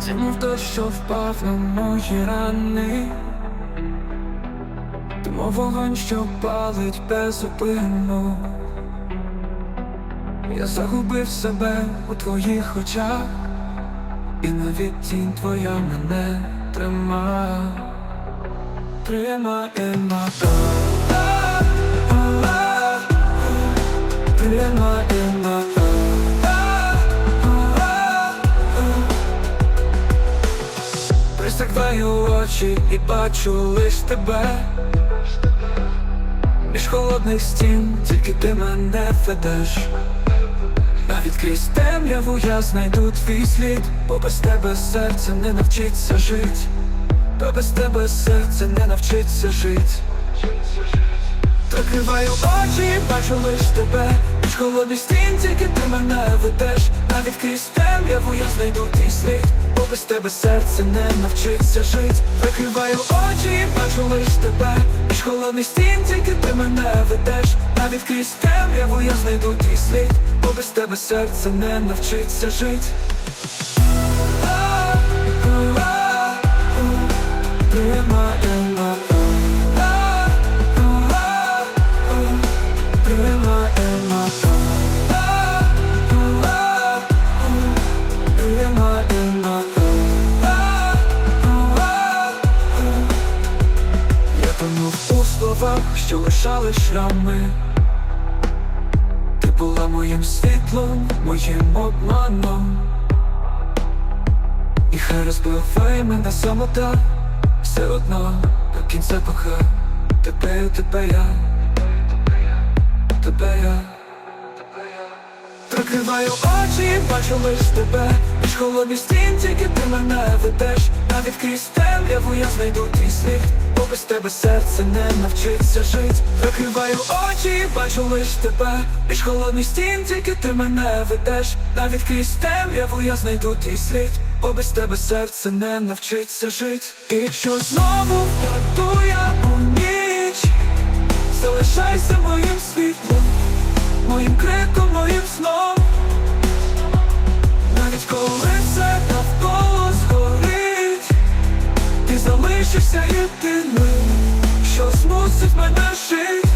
Це мов дощ, що впав на мої рани. Мов вогонь, що палить безупинно. Я загубив себе у твоїх очах. І навіть тінь твоя мене тримає Тримає на Присягаю очі і бачу лиш тебе. Між холодних стін тільки ти мене ведеш. Навіть крізь темряву я знайду твій слід Бо без тебе серце не навчиться жить Бо без тебе серце не навчиться жить. Прикриваю очі, бачу лиш тебе. Між холодних стін тільки ти мене ведеш. Навіть крізь темряву я знайду твій слід. Бо без тебе серце не навчиться жить. Прикриваю очі, бачу лиш тебе. Між холодних стін тільки ти мене ведеш. Навіть крізь темряву я знайду твій слід. Бо без тебе серце не навчиться жить Я тонув у словах, що лишали шрами Ти була моїм світлом, моїм обманом. І хай розбиває мене самота Все одно до кінця коха Тебе, тебе я Тебе я. Прикриваю очі, бачу лиш тебе Між холодних стін тільки ти мене ведеш. Навіть крізь темряву я знайду твій слід. Бо без тебе серце не навчиться жить Прикриваю очі, бачу лиш тебе. Між холодних стін тільки ти мене ведеш. Навіть крізь темряву я знайду твій слід. Бо без тебе серце не навчиться жить І що знову втрату я у ніч? Залишайся моїм світлом. Моїм криком, моїм сном коли все навколо згорить Ти залишишся єдиним Що змусить мене жить